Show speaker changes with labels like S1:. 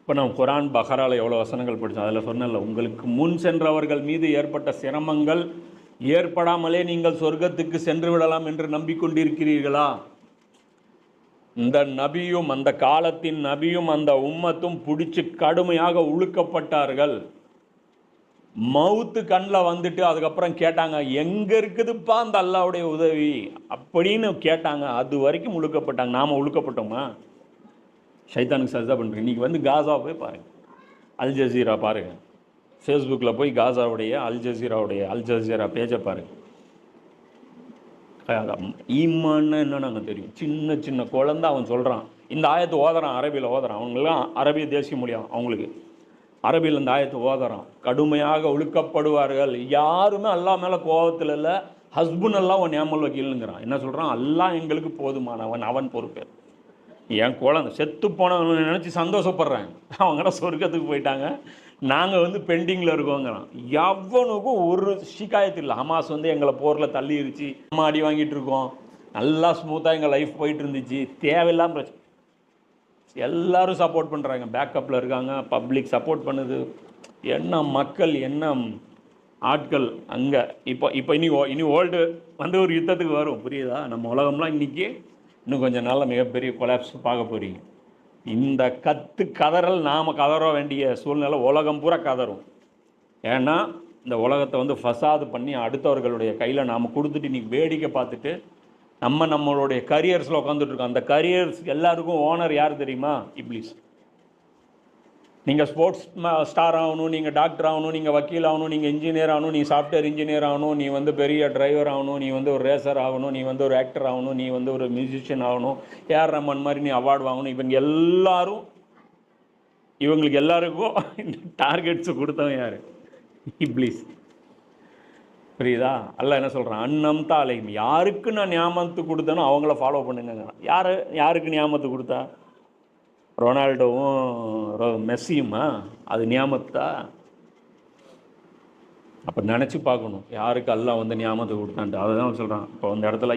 S1: இப்போ நம்ம குரான் பஹரால எவ்வளோ வசனங்கள் படித்தோம் அதில் சொன்னல உங்களுக்கு முன் சென்றவர்கள் மீது ஏற்பட்ட சிரமங்கள் ஏற்படாமலே நீங்கள் சொர்க்கத்துக்கு சென்று விடலாம் என்று நம்பிக்கொண்டிருக்கிறீர்களா? இந்த நபியும் அந்த காலத்தின் நபியும் அந்த உம்மத்தும் பிடிச்சி கடுமையாக உழுக்கப்பட்டார்கள். மவுத்து கண்ணில் வந்துட்டு அதுக்கப்புறம் கேட்டாங்க எங்கே இருக்குதுப்பா அந்த அல்லாவுடைய உதவி? அப்படின்னு கேட்டாங்க அது வரைக்கும் உழுக்கப்பட்டாங்க. நாம் உழுக்கப்பட்டோமா? ஷைத்தானுக்கு சஜா பண்ணுறீங்க இன்றைக்கி வந்து காசா போய் பாருங்கள் அல் ஜசீரா பாருங்கள் ஃபேஸ்புக்கில் போய் காசாவுடைய அல் ஜசீராவுடைய அல் ஜசீரா பேஜை பாருங்கள் ஈமான்னு என்ன நாங்கள் தெரியும். சின்ன சின்ன குழந்த அவன் சொல்கிறான் இந்த ஆயத்தை ஓதுறான் அரபியில் ஓதுறான். அவங்களாம் அரபிய தேசிய மொழியாம் அவங்களுக்கு. அரபியில் இந்த ஆயத்தை ஓதுறான். கடுமையாக ஒழுக்கப்படுவார்கள். யாருமே அல்லா மேலே கோபத்தில் இல்லை. ஹஸ்பண்ட் எல்லாம் உன் ஏமல் வக்கீலுங்கிறான் என்ன சொல்கிறான் எல்லாம் எங்களுக்கு போதுமானவன். அவன் பொறுப்பேர் என் குழந்தை செத்து போனவங்க நினச்சி சந்தோஷப்படுறாங்க அவங்களாம் சொர்க்கத்துக்கு போயிட்டாங்க. நாங்கள் வந்து பெண்டிங்கில் இருக்கோங்கிறான். எவனுக்கும் ஒரு சிக்காயத்து இல்லை. ஹமாஸ் வந்து எங்களை போரில் தள்ளிடுச்சு அம்மா அடி வாங்கிட்டு இருக்கோம். நல்லா ஸ்மூத்தாக எங்கள் லைஃப் போயிட்டு இருந்துச்சு. தேவையில்லாமல் பிரச்சனை எல்லோரும் சப்போர்ட் பண்ணுறாங்க பேக்கப்பில் இருக்காங்க. பப்ளிக் சப்போர்ட் பண்ணுது. என்ன மக்கள் என்ன ஆட்கள் அங்கே. இப்போ இப்போ இனி ஓ- இனி ஓல்டு வந்து ஒரு யுத்தத்துக்கு வரும். புரியுதா? நம்ம உலகம்லாம் இன்றைக்கி இன்னும் கொஞ்சம் நாளில் மிகப்பெரிய கொலாப்ஸ் பார்க்க போகிறீங்க இந்த கத்து கதறல் நாம் கதற வேண்டிய சூழ்நிலை உலகம் பூரா கதறும். ஏன்னா இந்த உலகத்தை வந்து ஃபசாது பண்ணி அடுத்தவர்களுடைய கையில் நாம் கொடுத்துட்டு நீ வேடிக்கை பார்த்துட்டு நம்ம நம்மளுடைய கரியர்ஸில் உட்காந்துட்ருக்கோம் அந்த கரியர்ஸ் எல்லாருக்கும் ஓனர் யார் தெரியுமா? இப்ளீஸ் நீங்கள் ஸ்போர்ட்ஸ் ஸ்டார் ஆகணும் நீங்கள் டாக்டர் ஆகணும் நீங்கள் வக்கீல் ஆகணும் நீங்கள் இன்ஜினியர் ஆகணும் நீ சாஃப்ட்வேர் இன்ஜினியர் ஆகணும் நீ வந்து பெரிய டிரைவர் ஆகணும் நீ வந்து ஒரு ரேசர் ஆகணும் நீ வந்து ஒரு ஆக்டர் ஆகணும் நீ வந்து ஒரு மியூசிஷியன் ஆகணும் ஏஆர் ரமன் மாதிரி நீ அவார்டு வாங்கணும். இவங்க எல்லாரும் இவங்களுக்கு எல்லாருக்கும் இந்த டார்கெட்ஸ் கொடுத்தவன் யார்? இப்ளீஸ் புரியுதா? அல்ல என்ன சொல்கிறான் அன்னம் தாலையும் யாருக்கு நான் ஞாபகத்து கொடுத்தேனோ அவங்கள ஃபாலோ பண்ணுங்க யார்? யாருக்கு ஞாபகத்து கொடுத்தா? ரொனால்டோவும் ரொ- மெஸ்ஸியுமா? அது ஞாபகத்தா? அப்போ நினச்சி பார்க்கணும். யாருக்கு எல்லாம் வந்து நியமத்தை கொடுத்தான்ட்டு. அதை தான் சொல்கிறான் இப்போ அந்த இடத்துல